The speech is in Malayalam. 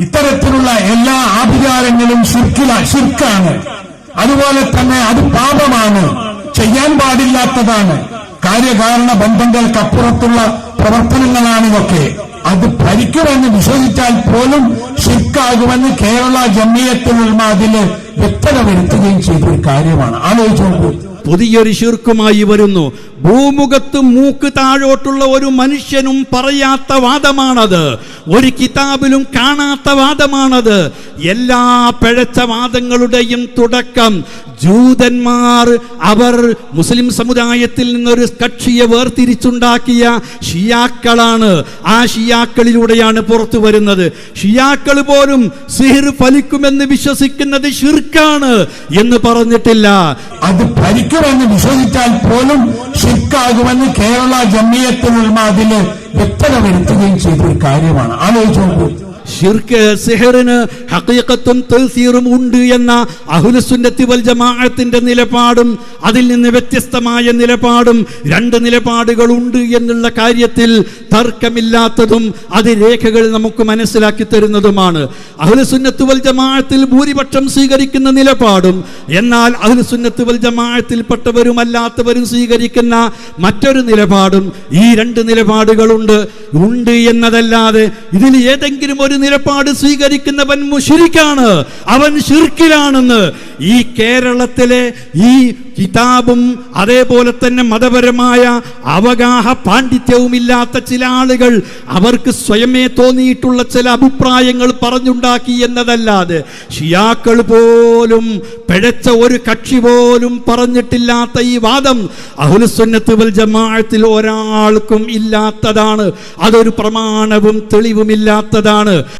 ഇത്തരത്തിലുള്ള എല്ലാ ആഭിചാരങ്ങളും ശിർക്കാണ്. അതുപോലെ തന്നെ അത് പാപമാണ്. ചെയ്യാൻ പാടില്ലാത്തതാണ്. കാര്യകാരണ ബന്ധങ്ങൾക്കപ്പുറത്തുള്ള പ്രവർത്തനങ്ങളാണ് ഇതൊക്കെ അത് ഭരിക്കുമെന്ന് വിശ്വസിച്ചാൽ പോലും ശിർക്കാകുമെന്ന് കേരള ജമ്മിയത്തിലുള്ള അതിൽ വ്യക്തത വരുത്തുകയും ചെയ്തൊരു കാര്യമാണ്. ആലോചിച്ചു നോക്കൂ. പുതിയൊരു ശിർക്കുമായി വരുന്നു. ഭൂമുഖത്ത് മൂക്ക് താഴോട്ടുള്ള ഒരു മനുഷ്യനും പറയാത്ത വാദമാണത്. ഒരു കിതാബിലും കാണാത്ത വാദമാണത്. എല്ലാ പിഴച്ച വാദങ്ങളുടെയും തുടക്കം ജൂതന്മാർ അവർ മുസ്ലിം സമുദായത്തിൽ നിന്നൊരു കക്ഷിയെ വേർതിരിച്ചുണ്ടാക്കിയ ഷിയാക്കളാണ്. ആ ഷിയാക്കളിലൂടെയാണ് പുറത്തു വരുന്നത്? ഷിയാക്കൾ പോലും സിഹിർ ഫലിക്കുമെന്ന് വിശ്വസിക്കുന്നത് ഷിർക്കാണ് എന്ന് പറഞ്ഞിട്ടില്ല. അത് ഫലിക്കുമെന്ന് വിശ്വസിച്ചാൽ പോലും ഷിർക്കാകുമെന്ന് കേരള ജമ്മിയത്തിനുള്ള അതിൽ വ്യക്തത വരുത്തുകയും ചെയ്തൊരു കാര്യമാണ്. ആലോചിച്ചു ഷിർക്ക് സിഹറിന് ഹക്കീക്കത്തും തൽസീറും ഉണ്ട് എന്ന അഹുലുസുന്നത്തി വൽ ജമാഅത്തിന്റെ നിലപാടും അതിൽ നിന്ന് വ്യത്യസ്തമായ നിലപാടും രണ്ട് നിലപാടുകൾ ഉണ്ട് എന്നുള്ള കാര്യത്തിൽ തർക്കമില്ലാത്തതും അത് രേഖകൾ നമുക്ക് മനസ്സിലാക്കി തരുന്നതുമാണ്. അഹുലുസുന്നത്ത് വൽ ജമാഅത്തിൽ ഭൂരിപക്ഷം സ്വീകരിക്കുന്ന നിലപാടും എന്നാൽ അഹുലുസുന്നത്ത് വൽ ജമാഅത്തിൽപ്പെട്ടവരുമല്ലാത്തവരും സ്വീകരിക്കുന്ന മറ്റൊരു നിലപാടും ഈ രണ്ട് നിലപാടുകളുണ്ട്. ഉണ്ട് എന്നതല്ലാതെ ഇതിൽ ഏതെങ്കിലും ഒരു നിലപാട് സ്വീകരിക്കുന്നവൻ മുഷിരിക്കാണ്. അവൻ ഷിർക്കിലാണെന്ന് ഈ കേരളത്തിലെ ഈ കിതാബും അതേപോലെ തന്നെ മതപരമായ അവഗാഹ പാണ്ഡിത്യവും ഇല്ലാത്ത ചില ആളുകൾ അവർക്ക് സ്വയമേ തോന്നിയിട്ടുള്ള ചില അഭിപ്രായങ്ങൾ പറഞ്ഞുണ്ടാക്കി എന്നതല്ലാതെ ഷിയാക്കൾ പോലും പിഴച്ച ഒരു കക്ഷി പോലും പറഞ്ഞിട്ടില്ലാത്ത ഈ വാദം അഹുലസ്വന്നത്ത് വൽ ജമാഅത്തിൽ ഒരാൾക്കും ഇല്ലാത്തതാണ്. അതൊരു പ്രമാണവും തെളിവുമില്ലാത്തതാണ്.